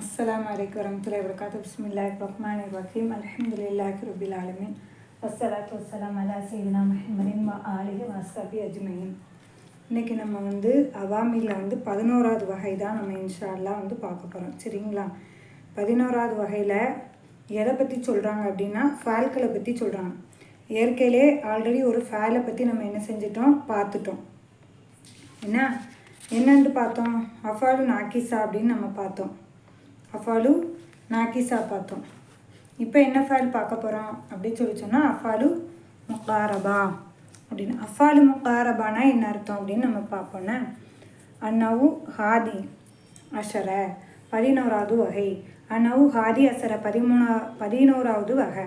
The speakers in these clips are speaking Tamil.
அஸ்லாம் வலைக்கு வரமத்துல வரகாத்து பிஸ்மில்லாஹ் ரஹ்மான் ரஹீம். அலமதுல்லாஹ் ரபில் ஆலமின். வசலாத்து வசலாம் அலா சைதினா மஹமதின் வா ஆலிஹி வாசாபி அஜ்மயின் இன்றைக்கி நம்ம வந்து அவாமியில் வந்து பதினோராவது வகை தான் நம்ம இன்ஷால்லாம் வந்து பார்க்க போகிறோம் சரிங்களா? பதினோராவது வகையில் எதை பற்றி சொல்கிறாங்க அப்படின்னா ஃபேல்களை பற்றி சொல்கிறாங்க இயற்கையிலே ஆல்ரெடி ஒரு ஃபேலை பற்றி நம்ம என்ன செஞ்சிட்டோம்? பார்த்துட்டோம். என்ன? என்னென்று பார்த்தோம்? அஃபாலு நாக்கிசா அப்படின்னு நம்ம பார்த்தோம். அஃபாலு நாக்கிசா பார்த்தோம் இப்போ என்ன ஃபைல் பார்க்க போகிறோம் அப்படின்னு சொல்லி சொன்னால் அஃபாலு முக்காரபா அப்படின்னு. அஃபாலு முக்காரபானா என்ன அர்த்தம் அப்படின்னு நம்ம பார்ப்போம்னா அன்னவு ஹாதி அஷர பதினோராவது வகை. அன்னவு ஹாதி அசர பதிமூணா பதினோராவது வகை.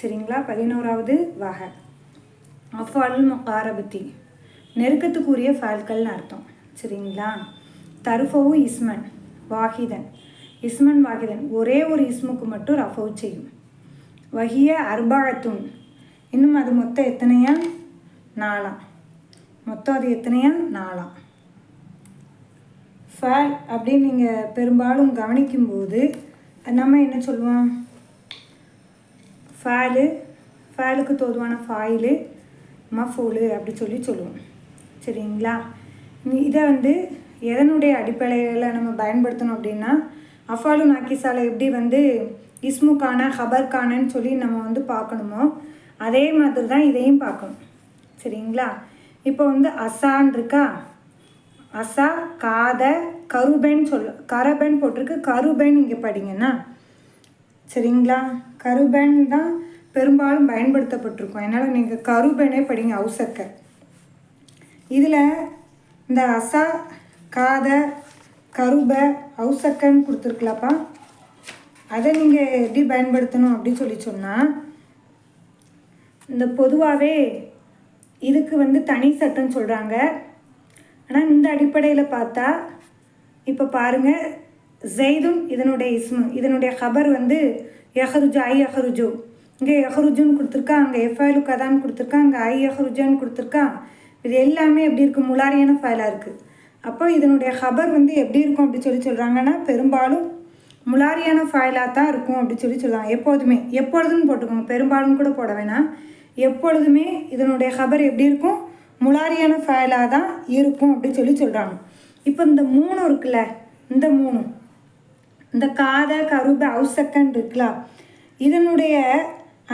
சரிங்களா? பதினோராவது வகை. அஃபால் முக்காரபத்தி நெருக்கத்துக்குரிய ஃபால்கள்னு அர்த்தம். சரிங்களா? தருஃபவு இஸ்மன் வாஹிதன். இஸ்மன் வாஹிதன் ஒரே ஒரு இஸ்முக்கு மட்டும் ரஃபவு செய்யும். வகிய அர்பாகத்துன் இன்னும் அது மொத்தம் எத்தனையா நாலாம். மொத்தம் அது எத்தனையா நாலாம். ஃபேல் அப்படின்னு நீங்கள் பெரும்பாலும் கவனிக்கும்போது நம்ம என்ன சொல்லுவோம்? ஃபேலு. ஃபேலுக்கு தோதுவான ஃபாயிலு மஃபூலு அப்படி சொல்லி சொல்லுவோம். சரிங்களா? இதை வந்து எதனுடைய அடிப்படையில் நம்ம பயன்படுத்தணும் அப்படின்னா அஃபாலு நாக்கிசால எப்படி வந்து இஸ்முக்கான ஹபர்கானன்னு சொல்லி நம்ம வந்து பார்க்கணுமோ அதே மாதிரி தான் இதையும் பார்க்கணும். சரிங்களா? இப்போ வந்து அசான் இருக்கா? அசா காத கருபென் சொல்ல கரபென் போட்டிருக்கு. கருபென் இங்கே படிங்கன்னா சரிங்களா? கருபென் தான் பெரும்பாலும் பயன்படுத்தப்பட்டிருக்கும். அதனால் நீங்கள் கருபெனே படிங்க அவுசக்க. இதில் இந்த அசா காத கருப அவுசக்கன்னு கொடுத்துருக்கலாப்பா. அதை நீங்கள் எப்படி பயன்படுத்தணும் அப்படின்னு சொல்லி சொன்னால் இந்த பொதுவாகவே இதுக்கு வந்து தனி சட்டம் சொல்கிறாங்க ஆனால் இந்த அடிப்படையில் பார்த்தா இப்போ பாருங்கள் ஜெய்தும் இதனுடைய இஸ்மு இதனுடைய ஹபர் வந்து யஹருஜு ஐ யஹருஜு. இங்கே யஹருஜுன்னு கொடுத்துருக்கா அங்கே எஃப்ஐலு கதான்னு கொடுத்துருக்கா அங்கே ஐ யஹருஜான்னு கொடுத்துருக்கா. இது எல்லாமே எப்படி இருக்குது முலாரியான ஃபைலாக இருக்குது அப்போ இதனுடைய ஹபர் வந்து எப்படி இருக்கும் அப்படி சொல்லி சொல்கிறாங்கன்னா பெரும்பாலும் முலாரியான ஃபாயிலாக தான் இருக்கும் அப்படி சொல்லி சொல்லுவாங்க. எப்போதுமே எப்பொழுதுன்னு போட்டுக்கோங்க பெரும்பாலும் கூட போட வேணாம். எப்பொழுதுமே இதனுடைய ஹபர் எப்படி இருக்கும்? முலாரியான ஃபாயிலாக தான் இருக்கும் அப்படி சொல்லி சொல்கிறாங்க இப்போ இந்த மூணு இருக்குல்ல இந்த மூணு இந்த காத கருப அவுசக்கன் இருக்குல்ல இதனுடைய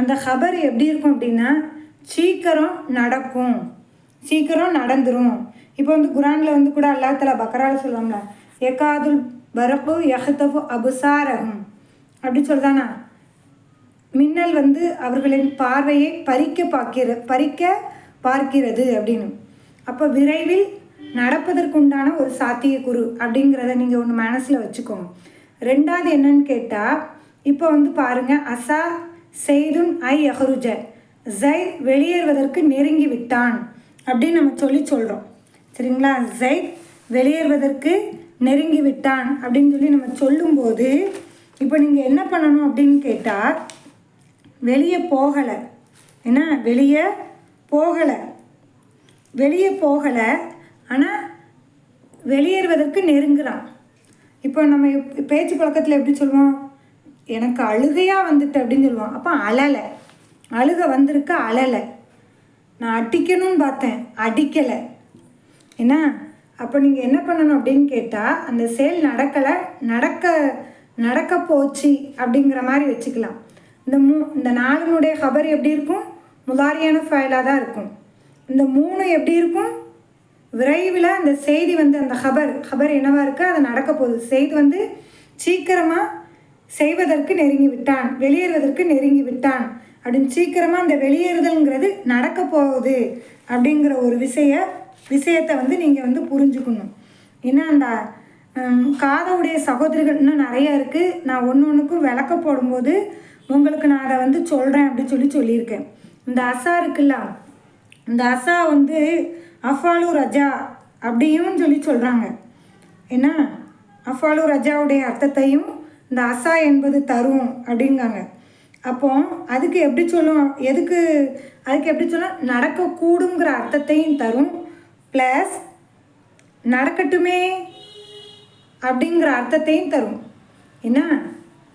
அந்த ஹபர் எப்படி இருக்கும் அப்படின்னா சீக்கிரம் நடக்கும். சீக்கிரம் நடந்துடும் இப்போ வந்து குரானில் வந்து கூட அல்லா தலா பக்கரால் சொல்லுவாங்களா எக்காதுல் பரப்பு யஹத்தபு அபுசாரகம் அப்படி சொல்கிறானா மின்னல் வந்து அவர்களின் பார்வையை பறிக்க பார்க்கிற பறிக்க பார்க்கிறது அப்படின்னு. அப்போ விரைவில் நடப்பதற்குண்டான ஒரு சாத்தியக்குறு அப்படிங்கிறத நீங்கள் ஒன்று மனசில் வச்சுக்கோங்க. ரெண்டாவது என்னன்னு கேட்டால் இப்போ வந்து பாருங்கள் அசா செய்துன் ஐ அஹருஜ ஜை வெளியேறுவதற்கு நெருங்கி விட்டான் அப்படின்னு நம்ம சொல்லி சொல்கிறோம் சரிங்களா? ஜெயித் வெளியேறுவதற்கு நெருங்கி விட்டான் அப்படின்னு சொல்லி நம்ம சொல்லும்போது இப்போ நீங்கள் என்ன பண்ணணும் அப்படின்னு கேட்டால் வெளியே போகலை. என்ன? வெளியே போகலை. வெளியே போகலை. ஆனால் வெளியேறுவதற்கு நெருங்குறான். இப்போ நம்ம பேச்சு பழக்கத்தில் எப்படி சொல்லுவோம்? எனக்கு அழுகையாக வந்துட்டு அப்படின்னு சொல்லுவோம். அப்போ அழலை. அழுகை வந்திருக்கு அழலை. நான் அடிக்கணும்னு பார்த்தேன். அடிக்கலை. என்ன? அப்போ நீங்கள் என்ன பண்ணணும் அப்படின்னு கேட்டால் அந்த செயல் நடக்கலை நடக்க நடக்க போச்சு அப்படிங்கிற மாதிரி வச்சுக்கலாம். இந்த மூ இந்த நாலுனுடைய ஹபர் எப்படி இருக்கும்? முதாரியான ஃபைலாக தான் இருக்கும். இந்த மூணு எப்படி இருக்கும்? விரைவில் அந்த செய்தி வந்து அந்த ஹபர் ஹபர் என்னவாக இருக்குது அது நடக்க போகுது. செய்தி வந்து சீக்கிரமாக செய்வதற்கு நெருங்கி விட்டான். வெளியேறுவதற்கு நெருங்கி விட்டான். அப்படின்னு சீக்கிரமாக அந்த வெளியேறுதல்ங்கிறது நடக்க போகுது அப்படிங்கிற ஒரு விஷய விஷயத்தை வந்து நீங்கள் வந்து புரிஞ்சுக்கணும். ஏன்னா அந்த காதவுடைய சகோதரிகள் இன்னும் நிறைய இருக்குது நான் ஒன்று ஒன்றுக்கும் விளக்க போடும்போது உங்களுக்கு நான் அதை வந்து சொல்கிறேன் அப்படின்னு சொல்லி சொல்லியிருக்கேன். இந்த அசா இருக்குல்ல இந்த அசா வந்து அஃபாலு ரஜா அப்படியும் சொல்லி சொல்கிறாங்க என்ன அஃபாலு ரஜாவுடைய அர்த்தத்தையும் இந்த அசா என்பது தரும் அப்படிங்காங்க அப்போ அதுக்கு எப்படி சொல்லும் எதுக்கு அதுக்கு எப்படி சொல்ல நடக்கக்கூடுங்கிற அர்த்தத்தையும் தரும். ப்ளஸ் நடக்கட்டுமே அப்படிங்கிற அர்த்தத்தையும் தரும். என்ன?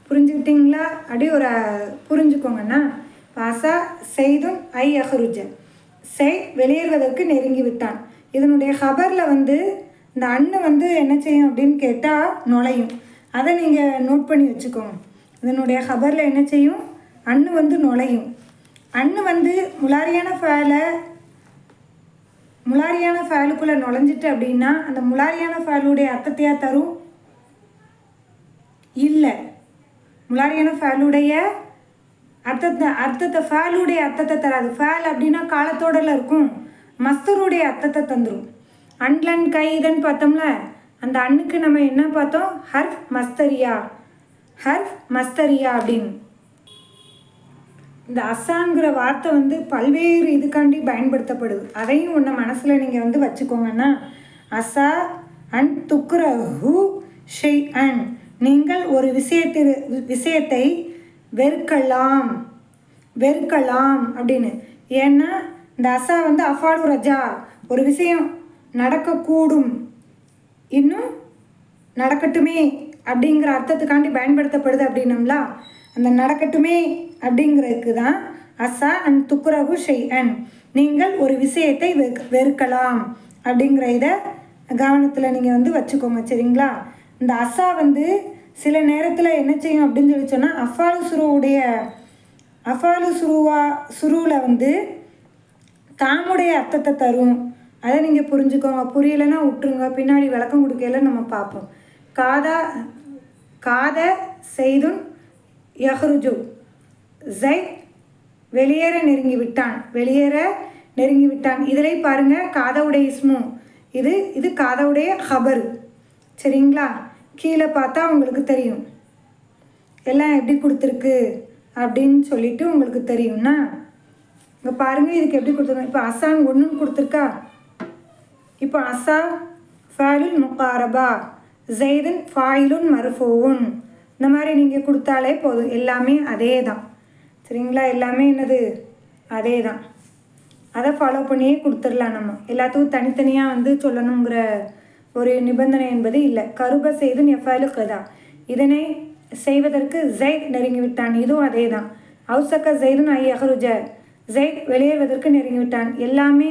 புரிஞ்சுக்கிட்டீங்களா? அப்படி ஒரு புரிஞ்சுக்கோங்கண்ணா. பாசா செய்தும் ஐ அஹருஜ. செய் வெளியேறுவதற்கு நெருங்கி விட்டான் இதனுடைய ஹபரில் வந்து இந்த அண்ணு வந்து என்ன செய்யும் அப்படின்னு கேட்டால் நுழையும். அதை நீங்கள் நோட் பண்ணி வச்சுக்கோங்க. இதனுடைய ஹபரில் என்ன செய்யும்? அண்ணு வந்து நுழையும். அண்ணு வந்து முலாரியான ஃபேலை முலாரியான ஃபயலுக்குள்ளே நுழைஞ்சிட்டு அப்படின்னா அந்த முலாரியான ஃபயலுடைய அர்த்தத்தையாக தரும்? இல்லை. முலாரியான ஃபயலுடைய அர்த்தத்தை அர்த்தத்தை ஃபேலுடைய அர்த்தத்தை தராது. ஃபேல் அப்படின்னா காலத்தோடல இருக்கும். மஸ்தருடைய அர்த்தத்தை தந்துடும் அன்லன் கைதன் பார்த்தோம்ல அந்த அண்ணுக்கு நம்ம என்ன பார்த்தோம்? ஹர்ஃப் மஸ்தரியா. ஹர்ஃப் மஸ்தரியா அப்படின்னு. இந்த அசாங்கிற வார்த்தை வந்து பல்வேறு இதுக்காண்டி பயன்படுத்தப்படுது. அதையும் ஒன்று மனசில் நீங்கள் வந்து வச்சுக்கோங்கன்னா அசா அண்ட் துக்ரஹு ஷெய் அன் நீங்கள் ஒரு விஷயத்திற்கு விஷயத்தை வெறுக்கலாம் வெறுக்கலாம் அப்படின்னு. ஏன்னா இந்த அசா வந்து அஃபாலு ரஜா ஒரு விஷயம் நடக்கக்கூடும் இன்னும் நடக்கட்டுமே அப்படிங்கிற அர்த்தத்துக்காண்டி பயன்படுத்தப்படுது அப்படின்னம்ல. அந்த நடக்கட்டுமே அப்படிங்கிறதுக்கு தான் அசா அண்ட் துக்குரகு ஷெய்அன் நீங்கள் ஒரு விஷயத்தை வெறு வெறுக்கலாம் அப்படிங்கிற இதை கவனத்தில் நீங்கள் வந்து வச்சுக்கோங்க சரிங்களா? இந்த அசா வந்து சில நேரத்தில் என்ன செய்யும் அப்படின்னு சொல்லி சொன்னால் அஃபாலு சுருவுடைய அஃபாலு சுருவா சுருவில் வந்து தாமுடைய அர்த்தத்தை தரும். அதை நீங்கள் புரிஞ்சுக்கோங்க. புரியலைன்னா விட்டுருங்க. பின்னாடி விளக்கம் கொடுக்கல நம்ம பார்ப்போம். காதா காத செய்தும் யஹ்ருஜு. ஜெய் வெளியேற நெருங்கி விட்டான். வெளியேற நெருங்கி விட்டான். இதிலே பாருங்கள் காதவுடைய இஸ்மு. இது இது காதவுடைய ஹபரு சரிங்களா? கீழே பார்த்தா உங்களுக்கு தெரியும். எல்லாம் எப்படி கொடுத்துருக்கு அப்படின்னு சொல்லிட்டு உங்களுக்கு தெரியும்னா இங்கே பாருங்கள் இதுக்கு எப்படி கொடுத்துருக்கோம் இப்போ அசான் ஒன்றுன்னு கொடுத்துருக்கா? இப்போ அசா ஃபேலுன் முக்காரபா ஜெய்தன் ஃபாயிலுன் மருஃபோவுன் இந்த மாதிரி நீங்கள் கொடுத்தாலே போதும். எல்லாமே அதே தான் சரிங்களா? எல்லாமே என்னது? அதே தான் அதை ஃபாலோ பண்ணியே கொடுத்துடலாம் நம்ம. எல்லாத்துக்கும் தனித்தனியாக வந்து சொல்லணுங்கிற ஒரு நிபந்தனை என்பது இல்லை. கருப செய்து நெஃபாலு கதா இதனை செய்வதற்கு ஜெயித் நெருங்கி விட்டான் இதுவும் அதே தான் அவுசக்க ஜெய்துன் ஐ அஹருஜ. ஜெயித் வெளியேறுவதற்கு நெருங்கி விட்டான் எல்லாமே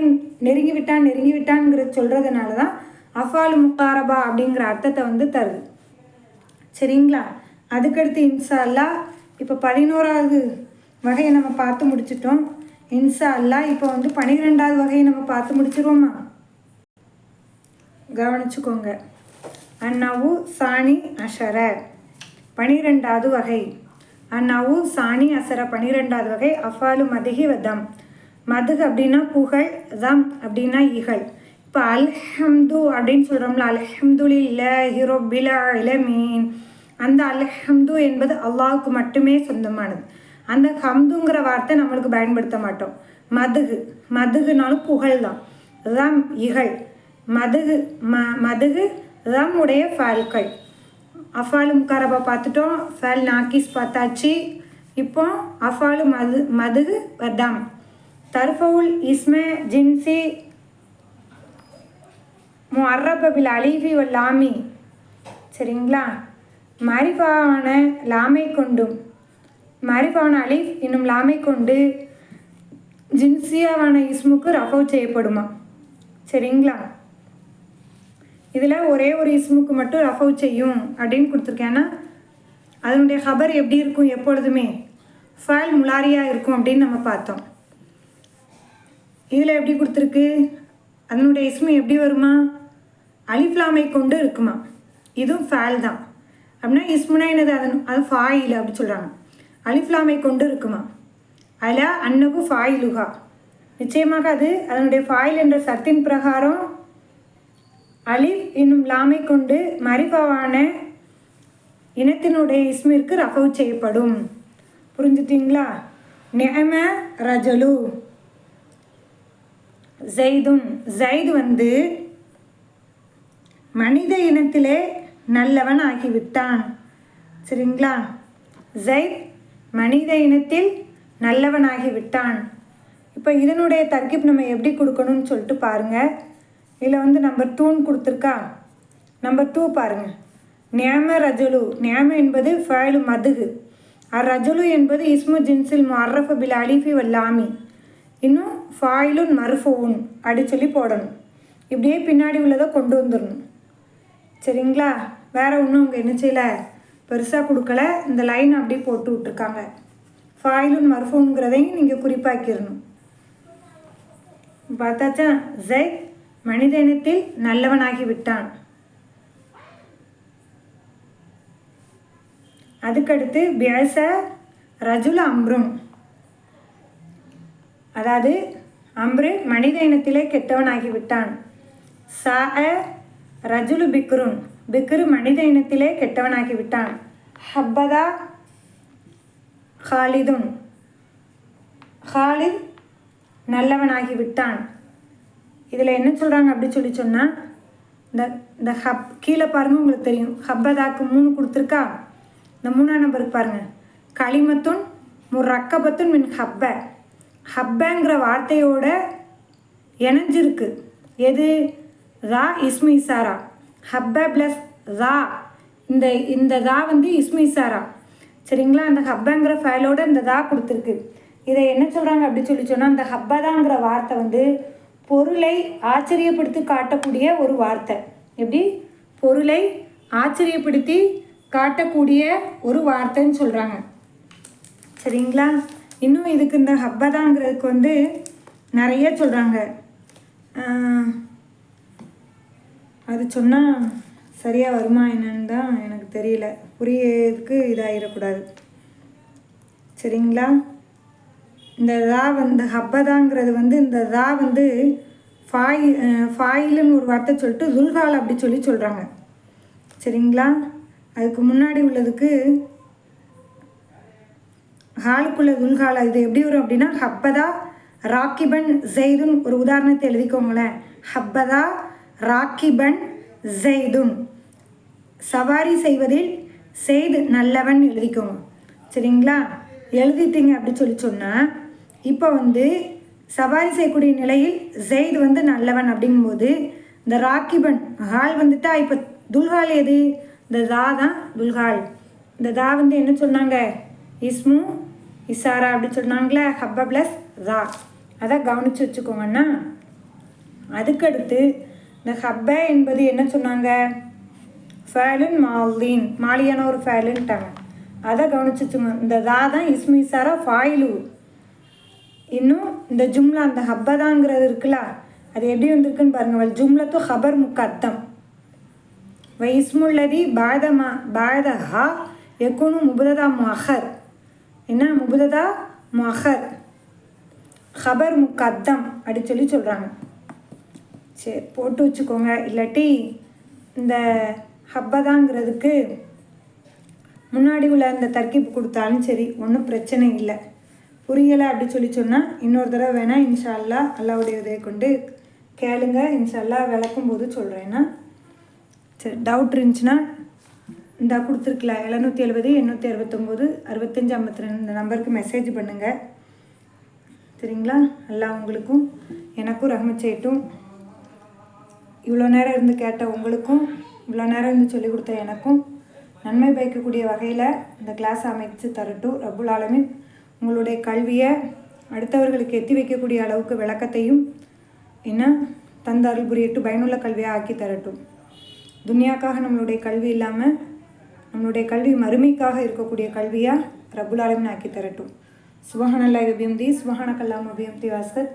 நெருங்கி விட்டான் நெருங்கி சொல்கிறதுனால தான் அஃபால் முக்காரபா அப்படிங்கிற அர்த்தத்தை வந்து தருது. சரிங்களா? அதுக்கடுத்து இன்சா அல்லா இப்போ பதினோராவது வகையை நம்ம பார்த்து முடிச்சிட்டோம். இன்சா அல்லா இப்போ வந்து பனிரெண்டாவது வகையை நம்ம பார்த்து முடிச்சிருவோமா? கவனிச்சுக்கோங்க. அண்ணாவு சாணி அஷர பனிரெண்டாவது வகை. அண்ணாவு சாணி அசர பனிரெண்டாவது வகை. அஃபாலு மதுகி வதம் மதுகு அப்படின்னா புகழ் தம் அப்படின்னா இகழ். இப்போ அல்ஹம்து அப்படின்னு சொல்கிறோம்ல அல்ஹம்துலில்ல இல இளமீன் அந்த அல்ஹம்து என்பது அல்லாவுக்கு மட்டுமே சொந்தமானது. அந்த ஹம்துங்கிற வார்த்தை நம்மளுக்கு பயன்படுத்த மாட்டோம். மதுகு. மதுகுனாலும் புகழ் தான் ரம் இகழ். மதுகு ம மதுகு ரம் உடைய ஃபால்கள். அஃபாலு முக்காரபா பார்த்துட்டோம். ஃபால் நாக்கிஸ் பார்த்தாச்சு. இப்போ அஃபாலு மது மதுகு வர்தாம் தர்ஃபவுல் இஸ்ம ஜின்சி. முஅர்ரப பில் அலிஃபி வல் லாமி. சரிங்களா? மாரிஃபாவான லாமை கொண்டும். மாரிஃபாவான அலிஃப் என்னும் லாமை கொண்டு ஜின்சியாவான இஸ்முக்கு ரஃபவ் செய்யப்படுமா? சரிங்களா இதில் ஒரே ஒரு இஸ்முக்கு மட்டும் ரஃபவ் செய்யும் அப்படின்னு கொடுத்துருக்கேன்னா அதனுடைய ஹபர் எப்படி இருக்கும் எப்பொழுதுமே? ஃபால் முலாரியாக இருக்கும் அப்படின்னு நம்ம பார்த்தோம். இதில் எப்படி கொடுத்துருக்கு? அதனுடைய இஸ்மு எப்படி வருமா? அலிஃப்லாமை கொண்டு இருக்குமா? இதுவும் ஃபேல் தான். அப்படின்னா இஸ்முனா என்னது? அதன் அது ஃபாயில் அப்படி சொல்கிறாங்க அலிஃப்லாமை கொண்டு இருக்குமா அல அன்னகு ஃபாயிலுகா நிச்சயமாக அது அதனுடைய ஃபாயில் என்ற சத்தின் பிரகாரம் அலிஃப் என்னும் லாமை கொண்டு மரிபாவான இனத்தினுடைய இஸ்மிற்கு ரஃபவு செய்யப்படும். புரிஞ்சுட்டிங்களா? நெஹம ரஜலு. ஜெய்துன் ஜெய்து வந்து மனித இனத்திலே நல்லவன் ஆகிவிட்டான். சரிங்களா? ஜெய்த் மனித இனத்தில் நல்லவனாகி விட்டான். இப்போ இதனுடைய தர்கிப் நம்ம எப்படி கொடுக்கணும்னு சொல்லிட்டு பாருங்கள் இதில் வந்து நம்பர் டூன்னு கொடுத்துருக்கா. நம்பர் டூ பாருங்கள் நியாம ரஜுலு. நியாம என்பது ஃபயலு மதுகு. அர் ரஜுலு என்பது இஸ்மு ஜின்சில் மர்ரஃப பில் அலிஃபி வல்லாமி இன்னும் ஃபாயிலுன் மருஃபுன் அப்படி சொல்லி போடணும். இப்படியே பின்னாடி உள்ளதை கொண்டு வந்துடணும். சரிங்களா? வேறு ஒன்றும் உங்கள் என்ன செய்யலை? பெருசாக கொடுக்கல. இந்த லைன் அப்படி போட்டு விட்ருக்காங்க ஃபாயிலுன் மர்ஃபோனுங்கிறதையும் நீங்கள் குறிப்பாக்கிடணும் பார்த்தாச்சா? ஜெய் மனித இனத்தில் நல்லவனாகி விட்டான். அதுக்கடுத்து பேச ரஜுல அம்ரும். அதாவது அம்ரு மனித இனத்திலே கெட்டவனாகி விட்டான். சா ரஜுலு பிக்ருன். பிக்ரு மனித இனத்திலே கெட்டவனாகி விட்டான். ஹப்பதா ஹாலிதுன். ஹாலித் நல்லவனாகி விட்டான். இதில் என்ன சொல்கிறாங்க அப்படி சொல்லி சொன்னால் இந்த இந்த ஹப் கீழே பாருங்கள் உங்களுக்கு தெரியும். ஹப்பதாக்கு மூணு கொடுத்துருக்கா? இந்த மூணாம் நம்பருக்கு பாருங்கள் களிமத்துன் முரக்கபத்துன் மின் ஹப்ப. ஹப்பங்கிற வார்த்தையோட இணைஞ்சிருக்கு. எது? ரா இஸ்மி இசாரா. ஹப்ப ப்ளஸ் ரா. இந்த இந்த ரா வந்து இஸ்மிசாரா சரிங்களா? அந்த ஹப்பங்கிற ஃபைலோட இந்த ரா கொடுத்துருக்கு. இதை என்ன சொல்கிறாங்க அப்படின்னு சொல்லி சொன்னால் அந்த ஹப்பதாங்கிற வார்த்தை வந்து பொருளை ஆச்சரியப்படுத்தி காட்டக்கூடிய ஒரு வார்த்தை. எப்படி? பொருளை ஆச்சரியப்படுத்தி காட்டக்கூடிய ஒரு வார்த்தைன்னு சொல்கிறாங்க சரிங்களா? இன்னும் இதுக்கு இந்த ஹப்பதாங்கிறதுக்கு வந்து நிறைய சொல்கிறாங்க அது சொன்னால் சரியாக வருமா என்னன்னு தான் எனக்கு தெரியல. புரியதுக்கு இதாகிடக்கூடாது சரிங்களா? இந்த ரா வந்து ஹப்பதாங்கிறது வந்து இந்த ரா வந்து ஃபாய் ஃபாயிலுன்னு ஒரு வார்த்தை சொல்லிட்டு துல்கால் அப்படி சொல்லி சொல்கிறாங்க சரிங்களா? அதுக்கு முன்னாடி உள்ளதுக்கு ஹாலுக்குள்ள துல்காலா இது எப்படி வரும் அப்படின்னா ஹப்பதா ராக்கிபன் ஜெய்துன் ஒரு உதாரணத்தை எழுதிக்கோங்களேன். ஹப்பதா ராக்கிபன் ஜெய்துன் சவாரி செய்வதில் செய்து நல்லவன் எழுதிக்கோங்க. சரிங்களா? எழுதிட்டீங்க அப்படி சொல்லி சொன்னால் இப்போ வந்து சவாரி செய்யக்கூடிய நிலையில் ஜெயித் வந்து நல்லவன் அப்படிங்கும்போது இந்த ராக்கிபன் ஹால் வந்துட்டா இப்போ துல்ஹால் எது? இந்த தா தான் துல்ஹால். இந்த தா வந்து என்ன சொன்னாங்க? இஸ்மு இசாரா அப்படின்னு சொன்னாங்களே ஹப்ப ப்ளஸ் ரா அதை கவனித்து வச்சுக்கோங்கண்ணா அதுக்கடுத்து இந்த ஹப்ப என்பது என்ன சொன்னாங்க? ஃபேலுன் மாலின். மாலியான ஒரு ஃபேலுன்ட்டாங்க அதை கவனிச்சுச்சுங்க. இந்த தா தான் இஸ்மிசாரா ஃபாயிலு. இன்னும் இந்த ஜும்லா அந்த ஹப்பதாங்கிறது இருக்குல்ல அது எப்படி வந்திருக்குன்னு பாருங்க. வல் ஜும்லத்து ஹபர் முக்கத்தம் வ இஸ்முல்லதி பாதமா பாதஹா எக்குனு முபுததா மஹர். என்ன? முபுததா மஹர். ஹபர் முக்கத்தம் அப்படி சொல்லி சொல்கிறாங்க சரி போட்டு வச்சுக்கோங்க. இல்லாட்டி இந்த ஹப்பதாங்கிறதுக்கு முன்னாடி உள்ள இந்த தர்க்கிப்பு கொடுத்தாலும் சரி ஒன்றும் பிரச்சனை இல்லை. புரியலை அப்படி சொல்லி சொன்னால் இன்னொரு தடவை வேணால் இன்ஷால்லா அல்லாவுடைய உதவியை கொண்டு கேளுங்க. இன்ஷால்லா விளக்கும் போது சொல்கிறேன்னா சரி டவுட் இருந்துச்சுன்னா இந்த கொடுத்துருக்கல எழுநூற்றி எழுபது எண்ணூற்றி அறுபத்தொம்போது அறுபத்தஞ்சி ஐம்பத்தி ரெண்டு இந்த நம்பருக்கு மெசேஜ் பண்ணுங்கள் சரிங்களா? எல்லாம் உங்களுக்கும் எனக்கும் ரஹ்மத் இவ்வளோ நேரம் இருந்து கேட்ட உங்களுக்கும் இவ்வளோ நேரம் இருந்து சொல்லிக் கொடுத்த எனக்கும் நன்மை பயக்கக்கூடிய வகையில் இந்த கிளாஸ் அமைச்சு தரட்டும். ரபுல் ஆலமின். உங்களுடைய கல்வியை அடுத்தவர்களுக்கு எத்தி வைக்கக்கூடிய அளவுக்கு விளக்கத்தையும் என்ன தந்தாருள் புரியட்டு பயனுள்ள கல்வியாக ஆக்கி தரட்டும். துனியாக்காக நம்மளுடைய கல்வி இல்லாமல் நம்மளுடைய கல்வி மறுமைக்காக இருக்கக்கூடிய கல்வியாக ரபுல் ஆலமின் ஆக்கி தரட்டும். சுபஹானல்லா அபியம்தி சுபஹானக்கல்லாம் அபியம்தி வாஸ்கத்